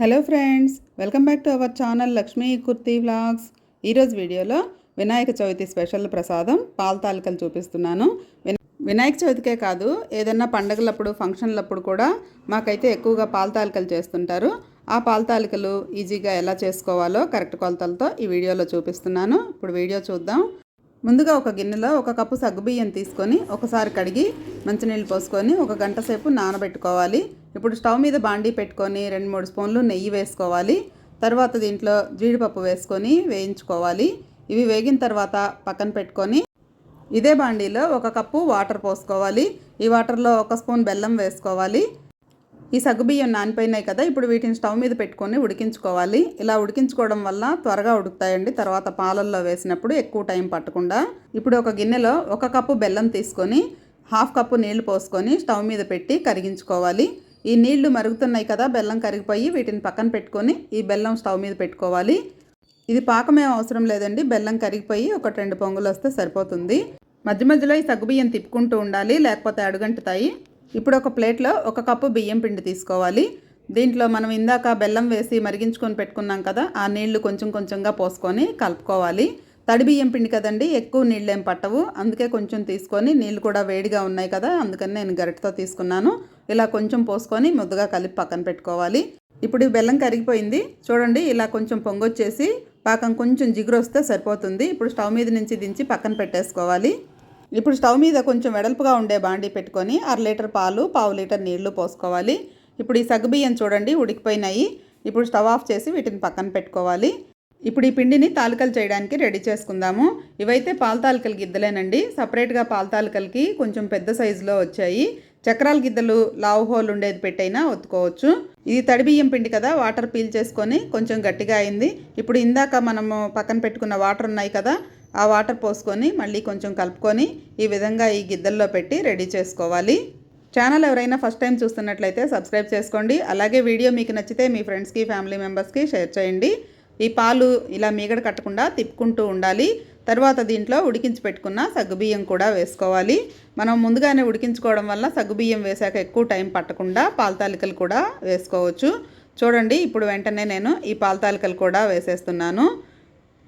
Hello friends welcome back to our channel Lakshmi kurti vlogs. ఈరోజు వీడియోలో Vinayaka Chavithi special ప్రసాదం పాల తాలికలు చూపిస్తున్నాను. విన- వినాయక చవితికే కాదు ఏదన్నా పండగలప్పుడు ఫంక్షన్లప్పుడు కూడా మాకైతే ఎక్కువగా పాల తాలికలు చేస్తుంటారు. ఆ పాల తాలికలు ఈజీగా ఎలా చేసుకోవాలో కరెక్ట్ కొలతలతో ఈ వీడియోలో చూపిస్తున్నాను. ఇప్పుడు వీడియో చూద్దాం. ముందుగా ఒక గిన్నెలో ఒక కప్పు సగ్గుబియ్యం తీసుకొని ఒకసారి కడిగి మంచినీళ్ళు పోసుకొని ఒక గంట సేపు నానబెట్టుకోవాలి. ఇప్పుడు స్టవ్ మీద బాండీ పెట్టుకొని రెండు మూడు స్పూన్లు నెయ్యి వేసుకోవాలి. తర్వాత దీంట్లో జీడిపప్పు వేసుకొని వేయించుకోవాలి. ఇవి వేగిన తర్వాత పక్కన పెట్టుకొని ఇదే బాండీలో ఒక కప్పు వాటర్ పోసుకోవాలి. ఈ వాటర్లో ఒక స్పూన్ బెల్లం వేసుకోవాలి. ఈ సగ్గుబియ్యం నానిపోయినాయి కదా ఇప్పుడు వీటిని స్టవ్ మీద పెట్టుకొని ఉడికించుకోవాలి. ఇలా ఉడికించుకోవడం వల్ల త్వరగా ఉడుకుతాయండి. తర్వాత పాలల్లో వేసినప్పుడు ఎక్కువ టైం పట్టకుండా. ఇప్పుడు ఒక గిన్నెలో ఒక కప్పు బెల్లం తీసుకొని హాఫ్ కప్పు నీళ్ళు పోసుకొని స్టవ్ మీద పెట్టి కరిగించుకోవాలి. ఈ నీళ్ళు మరుగుతున్నాయి కదా బెల్లం కరిగిపోయి వీటిని పక్కన పెట్టుకొని ఈ బెల్లం స్టవ్ మీద పెట్టుకోవాలి. ఇది పాకమేం అవసరం లేదండి. బెల్లం కరిగిపోయి ఒక రెండు పొంగులు వస్తే సరిపోతుంది. మధ్య మధ్యలో ఈ సగ్గుబియ్యం తిప్పుకుంటూ ఉండాలి లేకపోతే అడుగంటుతాయి. ఇప్పుడు ఒక ప్లేట్లో ఒక కప్పు బియ్యం పిండి తీసుకోవాలి. దీంట్లో మనం ఇందాక బెల్లం వేసి మరిగించుకొని పెట్టుకున్నాం కదా ఆ నీళ్ళు కొంచెం కొంచెంగా పోసుకొని కలుపుకోవాలి. తడి బియ్యం పిండి కదండి ఎక్కువ నీళ్ళు ఏం పట్టవు. అందుకే కొంచెం తీసుకొని నీళ్ళు కూడా వేడిగా ఉన్నాయి కదా అందుకని నేను గరిటతో తీసుకున్నాను. ఇలా కొంచెం పోసుకొని ముద్దగా కలిపి పక్కన పెట్టుకోవాలి. ఇప్పుడు బెల్లం కరిగిపోయింది. చూడండి ఇలా కొంచెం పొంగొచ్చేసి పాకం కొంచెం జిగురు వస్తే సరిపోతుంది. ఇప్పుడు స్టవ్ మీద నుంచి దించి పక్కన పెట్టేసుకోవాలి. ఇప్పుడు స్టవ్ మీద కొంచెం వెడల్పుగా ఉండే బాండీ పెట్టుకొని అర లీటర్ పాలు పావు లీటర్ నీళ్ళు పోసుకోవాలి. ఇప్పుడు ఈ సగ్గుబియ్యం చూడండి ఉడికిపోయినాయి. ఇప్పుడు స్టవ్ ఆఫ్ చేసి వీటిని పక్కన పెట్టుకోవాలి. ఇప్పుడు ఈ పిండిని తాలికలు చేయడానికి రెడీ చేసుకుందాము. ఇవైతే పాల తాలికల గిద్దలేనండి. సపరేట్గా పాల తాలికలకి కొంచెం పెద్ద సైజులో వచ్చాయి. చక్రాల గిద్దలు లావు హోల్ ఉండేది పెట్టైనా ఒత్తుకోవచ్చు. ఇది తడి బియ్యం పిండి కదా వాటర్ పీల్ చేసుకొని కొంచెం గట్టిగా అయింది. ఇప్పుడు ఇందాక మనము పక్కన పెట్టుకున్న వాటర్ ఉన్నాయి కదా ఆ వాటర్ పోసుకొని మళ్ళీ కొంచెం కలుపుకొని ఈ విధంగా ఈ గిద్దల్లో పెట్టి రెడీ చేసుకోవాలి. ఛానల్ ఎవరైనా ఫస్ట్ టైం చూస్తున్నట్లయితే సబ్స్క్రైబ్ చేసుకోండి. అలాగే వీడియో మీకు నచ్చితే మీ ఫ్రెండ్స్కి ఫ్యామిలీ మెంబర్స్కి షేర్ చేయండి. ఈ పాలు ఇలా మీగడ కట్టకుండా తిప్పుకుంటూ ఉండాలి. తర్వాత దీంట్లో ఉడికించి పెట్టుకున్న సగ్గుబియ్యం కూడా వేసుకోవాలి. మనం ముందుగానే ఉడికించుకోవడం వల్ల సగ్గుబియ్యం వేసాక ఎక్కువ టైం పట్టకుండా పాల తాలికలు కూడా వేసుకోవచ్చు. చూడండి ఇప్పుడు వెంటనే నేను ఈ పాల తాలికలు కూడా వేసేస్తున్నాను.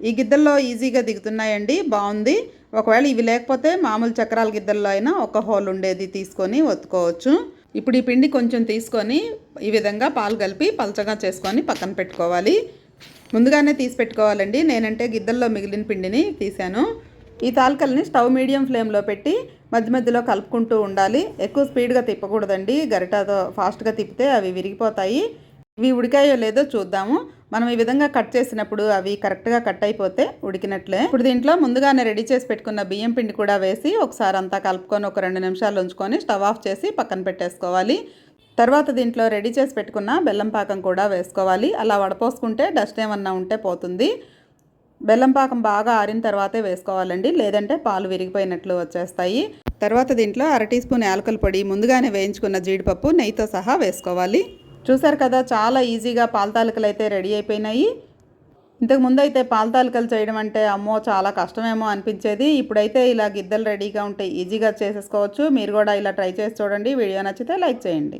ఈ గిద్దల్లో ఈజీగా దిగుతున్నాయండి. బాగుంది. ఒకవేళ ఇవి లేకపోతే మామూలు చక్రాల గిద్దల్లో అయినా ఒక హోల్ ఉండేది తీసుకొని ఒత్తుకోవచ్చు. ఇప్పుడు ఈ పిండి కొంచెం తీసుకొని ఈ విధంగా పాలు కలిపి పలచగా చేసుకొని పక్కన పెట్టుకోవాలి. ముందుగానే తీసి పెట్టుకోవాలండి. నేనంటే గిద్దల్లో మిగిలిన పిండిని తీసాను ఈ తాలికల్ని స్టవ్ మీడియం ఫ్లేమ్లో పెట్టి మధ్య మధ్యలో కలుపుకుంటూ ఉండాలి. ఎక్కువ స్పీడ్గా తిప్పకూడదండి. గరిటతో ఫాస్ట్గా తిప్పితే అవి విరిగిపోతాయి. ఇవి ఉడికాయో లేదో చూద్దాము. మనం ఈ విధంగా కట్ చేసినప్పుడు అవి కరెక్ట్గా కట్ అయిపోతే ఉడికినట్లే. ఇప్పుడు దీంట్లో ముందుగానే రెడీ చేసి పెట్టుకున్న బియ్యం పిండి కూడా వేసి ఒకసారి అంతా కలుపుకొని ఒక రెండు నిమిషాలు ఉంచుకొని స్టవ్ ఆఫ్ చేసి పక్కన పెట్టేసుకోవాలి. తర్వాత దీంట్లో రెడీ చేసి పెట్టుకున్న బెల్లం పాకం కూడా వేసుకోవాలి. అలా వడపోసుకుంటే డస్ట్ ఏమన్నా ఉంటే పోతుంది. బెల్లం పాకం బాగా ఆరిన తర్వాతే వేసుకోవాలండి. లేదంటే పాలు విరిగిపోయినట్లు వచ్చేస్తాయి. తర్వాత దీంట్లో అర టీ స్పూన్ యాలకల పొడి ముందుగానే వేయించుకున్న జీడిపప్పు నెయ్యితో సహా వేసుకోవాలి. చూసారు కదా చాలా ఈజీగా పాల తాలికలు అయితే రెడీ అయిపోయినాయి. ఇంతకు ముందు అయితే పాల తాలికలు చేయడం అంటే అమ్మో చాలా కష్టమేమో అనిపించేది. ఇప్పుడైతే ఇలా గిద్దలు రెడీగా ఉంటే ఈజీగా చేసేసుకోవచ్చు. మీరు కూడా ఇలా ట్రై చేసి చూడండి. వీడియో నచ్చితే లైక్ చేయండి.